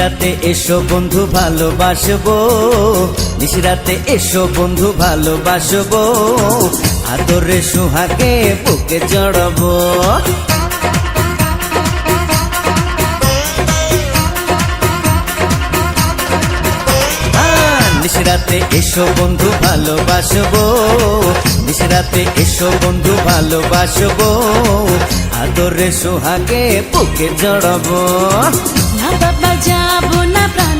নিশিরাতে এসো বন্ধু ভালোবাসবো। নিশিরাতে এসো বন্ধু ভালোবাসবো। আদরে সুহাগে বুকে জড়াবো আহ, নিশিরাতে এসো বন্ধু ভালোবাসবো। নিশিরাতে এসো বন্ধু ভালোবাসবো। আদরে সোহাগে বুকে জড়াবো। না বাবা যাব না প্রাণে।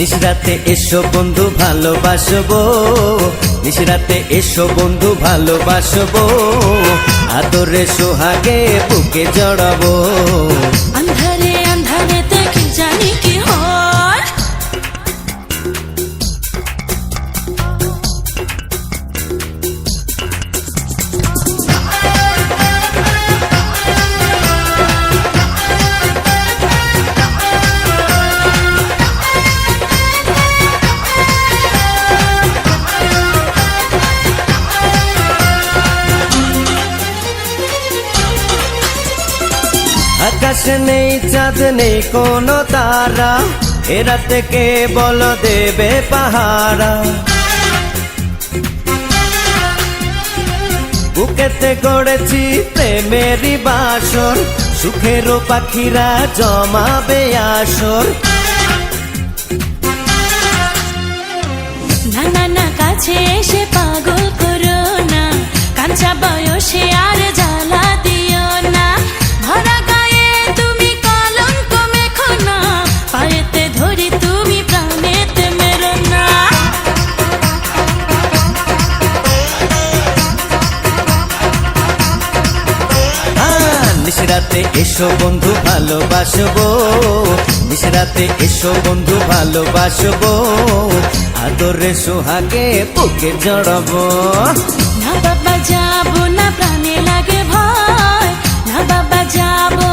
নিশরাতে এসো বন্ধু ভালোবাসবো। নিশরাতে এসো বন্ধু ভালোবাসবো। আদরে সোহাগে বুকে জড়াবো। আকাশ নেই, চাঁদ নেই, কোনো তারা। এরা থেকে বল দেবে পাহারা? বুকেতে গড়েছি প্রেমেরই বাসর সুখেরও পাখিরা জমাবে আসর। না না না, কাছে এসে পাগল করো না। কাঁচা বয়সে আর আহ, নিশরাতে এসো বন্ধু ভালোবাসবো। মিশরাতে এসো বন্ধু ভালোবাসবো। আদরে সোহাগে বুকে জড়াবো। না বাবা যাব না প্রাণে লাগে ভয়। না বাবা যাব